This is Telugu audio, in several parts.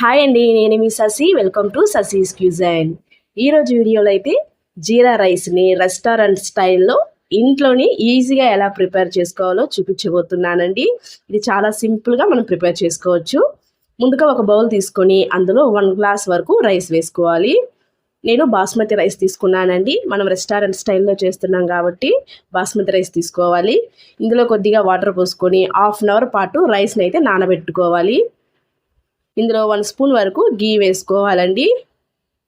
హాయ్ అండి నేను మీ Sasi. Welcome to Sasi's cuisine ఈరోజు వీడియోలో అయితే జీరా రైస్ని రెస్టారెంట్ స్టైల్లో ఇంట్లోని ఈజీగా ఎలా ప్రిపేర్ చేసుకోవాలో చూపించబోతున్నానండి. ఇది చాలా సింపుల్గా మనం ప్రిపేర్ చేసుకోవచ్చు. ముందుగా ఒక బౌల్ తీసుకొని అందులో వన్ గ్లాస్ వరకు రైస్ వేసుకోవాలి. నేను బాస్మతి రైస్ తీసుకున్నానండి. మనం రెస్టారెంట్ స్టైల్లో చేస్తున్నాం కాబట్టి బాస్మతి రైస్ తీసుకోవాలి. ఇందులో కొద్దిగా వాటర్ పోసుకొని హాఫ్ అన్ అవర్ పాటు రైస్ని అయితే నానబెట్టుకోవాలి. ఇందులో వన్ స్పూన్ వరకు గీ వేసుకోవాలండి.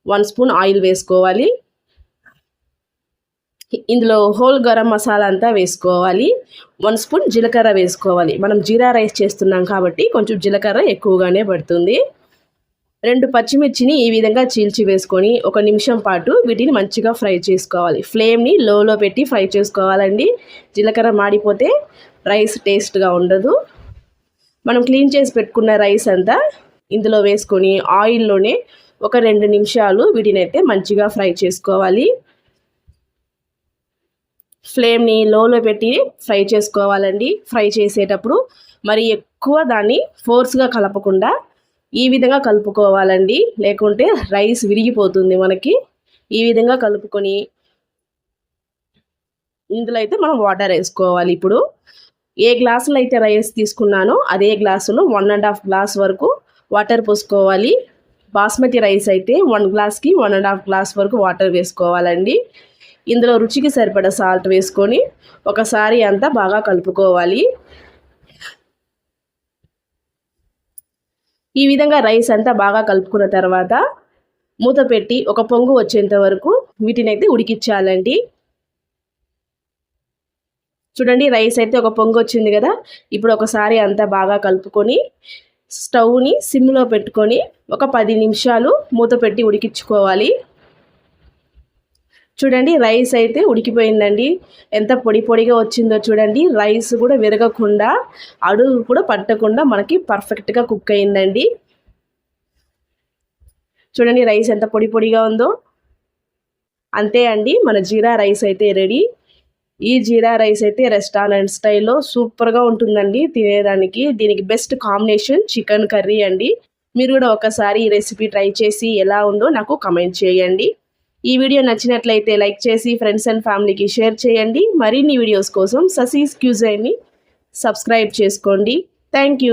వన్ స్పూన్ ఆయిల్ వేసుకోవాలి. ఇందులో హోల్ గరం మసాలా అంతా వేసుకోవాలి. వన్ స్పూన్ జీలకర్ర వేసుకోవాలి. మనం జీరా రైస్ చేస్తున్నాం కాబట్టి కొంచెం జీలకర్ర ఎక్కువగానే పడుతుంది. రెండు పచ్చిమిర్చిని ఈ విధంగా చీల్చి వేసుకొని ఒక నిమిషం పాటు వీటిని మంచిగా ఫ్రై చేసుకోవాలి. ఫ్లేమ్ని లోలో పెట్టి ఫ్రై చేసుకోవాలండి. జీలకర్ర మాడిపోతే రైస్ టేస్ట్గా ఉండదు. మనం క్లీన్ చేసి పెట్టుకున్న రైస్ అంతా ఇందులో వేసుకొని ఆయిల్లోనే ఒక రెండు నిమిషాలు వీటిని అయితే మంచిగా ఫ్రై చేసుకోవాలి. ఫ్లేమ్ని లోలో పెట్టి ఫ్రై చేసుకోవాలండి. ఫ్రై చేసేటప్పుడు మరి ఎక్కువ దాన్ని ఫోర్స్గా కలపకుండా ఈ విధంగా కలుపుకోవాలండి. లేకుంటే రైస్ విరిగిపోతుంది మనకి. ఈ విధంగా కలుపుకొని ఇందులో అయితే మనం వాటర్ వేసుకోవాలి. ఇప్పుడు ఏ గ్లాసులో అయితే రైస్ తీసుకున్నానో అదే గ్లాసులో వన్ అండ్ హాఫ్ గ్లాస్ వరకు వాటర్ పోసుకోవాలి. బాస్మతి రైస్ అయితే వన్ గ్లాస్కి వన్ అండ్ హాఫ్ గ్లాస్ వరకు వాటర్ వేసుకోవాలండి. ఇందులో రుచికి సరిపడ సాల్ట్ వేసుకొని ఒకసారి అంతా బాగా కలుపుకోవాలి. ఈ విధంగా రైస్ అంతా బాగా కలుపుకున్న తర్వాత మూత పెట్టి ఒక పొంగు వచ్చేంత వరకు వీటిని అయితే ఉడికించాలండి. చూడండి రైస్ అయితే ఒక పొంగు వచ్చింది కదా. ఇప్పుడు ఒకసారి అంతా బాగా కలుపుకొని స్టవ్ని సిమ్లో పెట్టుకొని ఒక పది నిమిషాలు మూత పెట్టి ఉడికించుకోవాలి. చూడండి రైస్ అయితే ఉడికిపోయిందండి. ఎంత పొడి పొడిగా వచ్చిందో చూడండి. రైస్ కూడా విరగకుండా అడుగు కూడా పట్టకుండా మనకి పర్ఫెక్ట్గా కుక్ అయిందండి. చూడండి రైస్ ఎంత పొడి పొడిగా ఉందో. అంతే అండి మన జీరా రైస్ అయితే రెడీ. ఈ జీరా రైస్ అయితే రెస్టారెంట్ స్టైల్లో సూపర్గా ఉంటుందండి. తినేదానికి దీనికి బెస్ట్ కాంబినేషన్ చికెన్ కర్రీ అండి. మీరు కూడా ఒకసారి ఈ రెసిపీ ట్రై చేసి ఎలా ఉందో నాకు కమెంట్ చేయండి. ఈ వీడియో నచ్చినట్లయితే లైక్ చేసి ఫ్రెండ్స్ అండ్ ఫ్యామిలీకి షేర్ చేయండి. మరిన్ని వీడియోస్ కోసం ససీస్ క్యూజైని సబ్స్క్రైబ్ చేసుకోండి. థ్యాంక్